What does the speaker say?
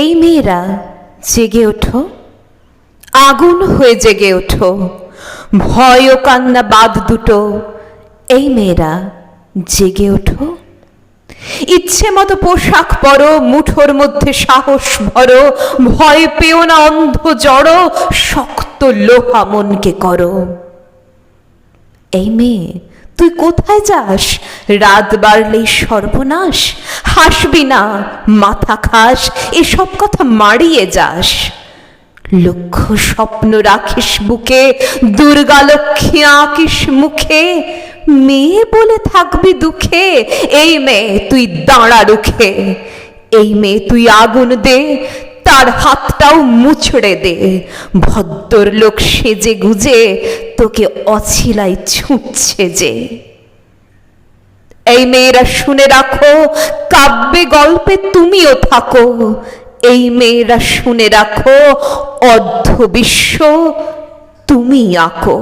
এই মেয়েরা জেগে ওঠো, আগুন হয়ে জেগে ওঠো, ভয় ও কান্না বাদ দুটো, এই মেয়েরা জেগে ওঠো। ইচ্ছে মতো পোশাক পরো, মুঠোর মধ্যে সাহস ভরো, ভয় পেও না অন্ধ জড়ো, শক্ত লোহা মনকে করো। এই মেয়ে তুই কোথায় যাস? রাত বাড়লেই সর্বনাশ। হাসবি না, মাথা খাস, এসব কথা মারিয়ে যাস। লক্ষ্য স্বপ্ন রাখিস বুকে, দুর্গা লক্ষ্মী আঁকিস মুখে। মেয়ে বলে থাকবি দুঃখে, এই মেয়ে তুই দাঁড়া রুখে। এই মেয়ে তুই আগুন দে, তার হাতটাও মুছড়ে দে। ভদ্র লোক সেজে গুজে তোকে অছিলাই ছুঁচ্ছে যে। এই মেয়েরা শুনে রাখো, কাব্যে গল্পে তুমিও থাকো। এই মেয়েরা শুনে রাখো অর্ধ বিশ্ব তুমি আঁকো।